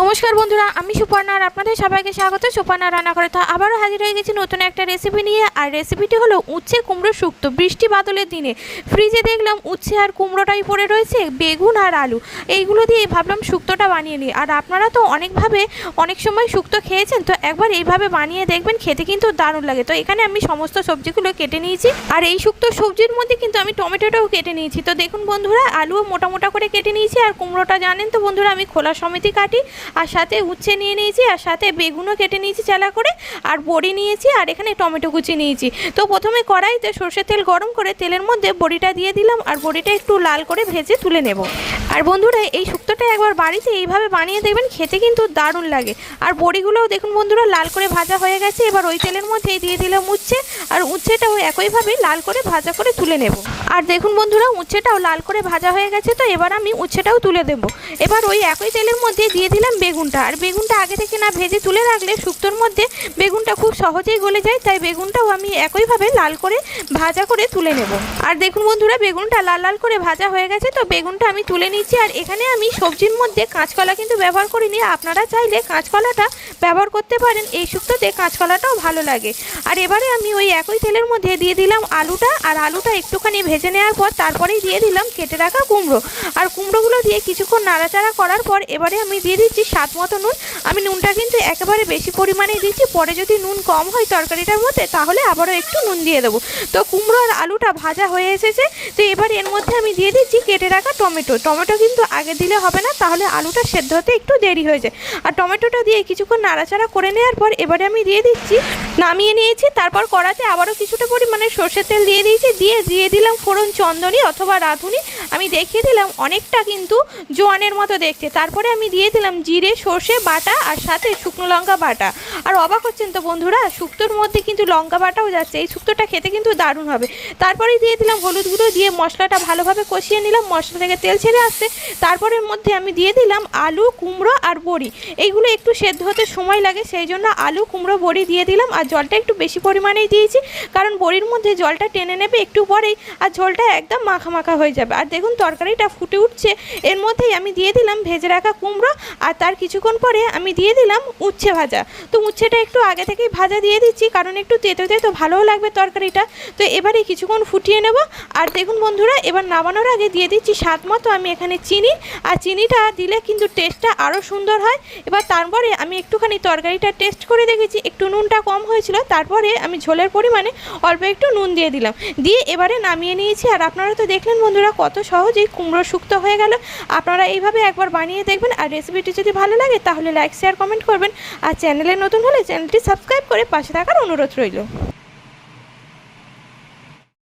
নমস্কার বন্ধুরা, আমি সুপর্ণা আর আপনাদের সবাইকে স্বাগত। সুপর্ণা রান্না করে তো আবারও হাজির হয়ে গেছি নতুন একটা রেসিপি নিয়ে। আর রেসিপিটি হলো উচ্ছে কুমড়ো শুক্তো বৃষ্টি বাদলের দিনে। ফ্রিজে দেখলাম উচ্ছে আর কুমড়োটাই পড়ে রয়েছে, বেগুন আর আলু। এইগুলো দিয়ে ভাবলাম শুক্তোটা বানিয়ে নিই। আর আপনারা তো অনেকভাবে, অনেক সময় শুক্তো খেয়েছেন, তো একবার এইভাবে বানিয়ে দেখবেন, খেতে কিন্তু দারুণ লাগে। তো এখানে আমি সমস্ত সবজিগুলো কেটে নিয়েছি। আর এই শুক্তো সবজির মধ্যে কিন্তু আমি টমেটোটাও কেটে নিয়েছি। তো দেখুন বন্ধুরা, আলুও মোটা মোটা করে কেটে নিয়েছি। আর কুমড়োটা জানেন তো বন্ধুরা, আমি খোলা সমিতি কাটি। আর সাথে উচ্ছে নিয়ে নিয়েছি, আর সাথে বেগুনও কেটে নিয়েছি চালা করে, আর বড়ি নিয়েছি, আর এখানে টমেটো কুচি নিয়েছি। তো প্রথমে কড়াইতে সর্ষের তেল গরম করে তেলের মধ্যে বড়িটা দিয়ে দিলাম, আর বড়িটা একটু লাল করে ভেজে তুলে নেব। আর বন্ধুরা, এই শুক্তোটা একবার বাড়িতে এইভাবে বানিয়ে দেখবেন, খেতে কিন্তু দারুণ লাগে। আর বড়িগুলোও দেখুন বন্ধুরা, লাল করে ভাজা হয়ে গেছে। এবার ওই তেলের মধ্যেই দিয়ে দিলাম উচ্ছে। আর উচ্ছেটাও একইভাবে লাল করে ভাজা করে তুলে নেব। আর দেখুন বন্ধুরা, উচ্ছেটাও লাল করে ভাজা হয়ে গেছে, তো এবার আমি উচ্ছেটাও তুলে দেবো। এবার ওই একই তেলের মধ্যে দিয়ে দিলাম বেগুনটা। আর বেগুনটা আগে থেকে না ভেজে তুলে রাখলে শুক্তোর মধ্যে বেগুনটা খুব সহজেই গলে যায়, তাই বেগুনটাও আমি একইভাবে লাল করে ভাজা করে তুলে নেব। আর দেখুন বন্ধুরা, বেগুনটা লাল লাল করে ভাজা হয়ে গেছে, তো বেগুনটা আমি তুলে নিচ্ছি আর এখানে আমি সবজির মধ্যে কাঁচকলা কিন্তু ব্যবহার করিনি। আপনারা চাইলে কাঁচকলাটা ব্যবহার করতে পারেন। এই শুক্তোতে কাঁচকলাটাও ভালো লাগে। আর এবারে আমি ওই একই তেলের মধ্যে দিয়ে দিলাম আলুটা। আর আলুটা একটুখানি ভেজে নেওয়ার পর তারপরেই দিয়ে দিলাম কেটে রাখা কুমড়ো। আর কুমড়োগুলো দিয়ে কিছুক্ষণ নাড়াচাড়া করার পর এবারে আমি দিয়ে দিচ্ছি স্বাদ মতো নুন। আমি নুনটা কিন্তু একেবারে বেশি পরিমাণে দিচ্ছি। পরে যদি নুন কম হয় তরকারিটার মধ্যে, তাহলে আবারও একটু নুন দিয়ে দেবো। তো কুমড়ো আর আলুটা ভাজা হয়ে এসেছে। তো এবার এর দিয়ে দিচ্ছি, কেটে রাখা টমেটো। টমেটো কিন্তু আগে দিলে হবে না, তাহলে আলুটা সেদ্ধ হতে একটু দেরি হয়ে যায়। আর টমেটোটা দিয়ে কিছুক্ষণ নাড়াচাড়া করে নেওয়ার পর এবারে আমি দিয়ে দিচ্ছি নামিয়ে নিয়েছি, তারপর কড়াতে আবারও কিছুটা পরিমাণে সর্ষের তেল দিয়ে দিয়েছি, দিয়ে দিয়ে দিলাম ফোড়ন চন্দনী অথবা রাঁধুনি। আমি দেখিয়ে দিলাম অনেকটা কিন্তু জোয়ানের মতো দেখতে। তারপরে আমি দিয়ে দিলাম জিরে, সর্ষে বাটা আর সাথে শুকনো লঙ্কা বাটা। আর অবাক হচ্ছেন তো বন্ধুরা, শুক্তোর মধ্যে কিন্তু লঙ্কা বাটাও যাচ্ছে, এই শুক্তোটা খেতে কিন্তু দারুণ হবে। তারপরে দিয়ে দিলাম হলুদ গুঁড়ো, দিয়ে মশলাটা ভালোভাবে কষিয়ে নিলাম, মশলা থেকে তেল ছেড়ে আসছে। তারপরের মধ্যে আমি দিয়ে দিলাম আলু, কুমড়ো আর বড়ি। এইগুলো একটু সেদ্ধ হতে সময় লাগে, সেই জন্য আলু, কুমড়ো, বড়ি দিয়ে দিলাম আর জলটা একটু বেশি পরিমাণেই দিয়েছি, কারণ বড়ির মধ্যে জলটা টেনে নেবে একটু পরেই আর ঝোলটা একদম মাখা মাখা হয়ে যাবে। আর দেখুন তরকারিটা ফুটে উঠছে, এর মধ্যেই আমি দিয়ে দিলাম ভেজে রাখা কুমড়ো আর তার কিছুক্ষণ পরে আমি দিয়ে দিলাম উচ্ছে ভাজা। তো উচ্ছেটা একটু আগে থেকেই ভাজা দিয়ে দিচ্ছি, কারণ একটু তেতো তেতো ভালোও লাগবে তরকারিটা। তো এবারে কিছুক্ষণ ফুটিয়ে নেব, আর দেখুন বন্ধুরা, এবার নামানোর আগে দিয়ে দিচ্ছি স্বাদ মতো আমি এখানে চিনি, আর চিনিটা দিলে কিন্তু টেস্টটা আরও সুন্দর হয়। এবার তারপরে আমি একটুখানি তরকারিটা টেস্ট করে দেখেছি, একটু নুনটা কম হয়েছিল, তারপরে আমি ঝোলের পরিমাণে অল্প একটু নুন দিয়ে দিলাম। দিয়ে এবারে নামিয়ে নিয়েছি, আর আপনারা তো দেখলেন বন্ধুরা কত সহজেই কুমড়ো শুক্ত হয়ে গেল। আপনারা এইভাবে একবার বানিয়ে দেখবেন, আর রেসিপিটি যদি ভালো লাগে, তাহলে লাইক শেয়ার কমেন্ট করবেন। আর চ্যানেলে নতুন হলে চ্যানেলটি সাবস্ক্রাইব করে পাশে থাকার অনুরোধ রইল।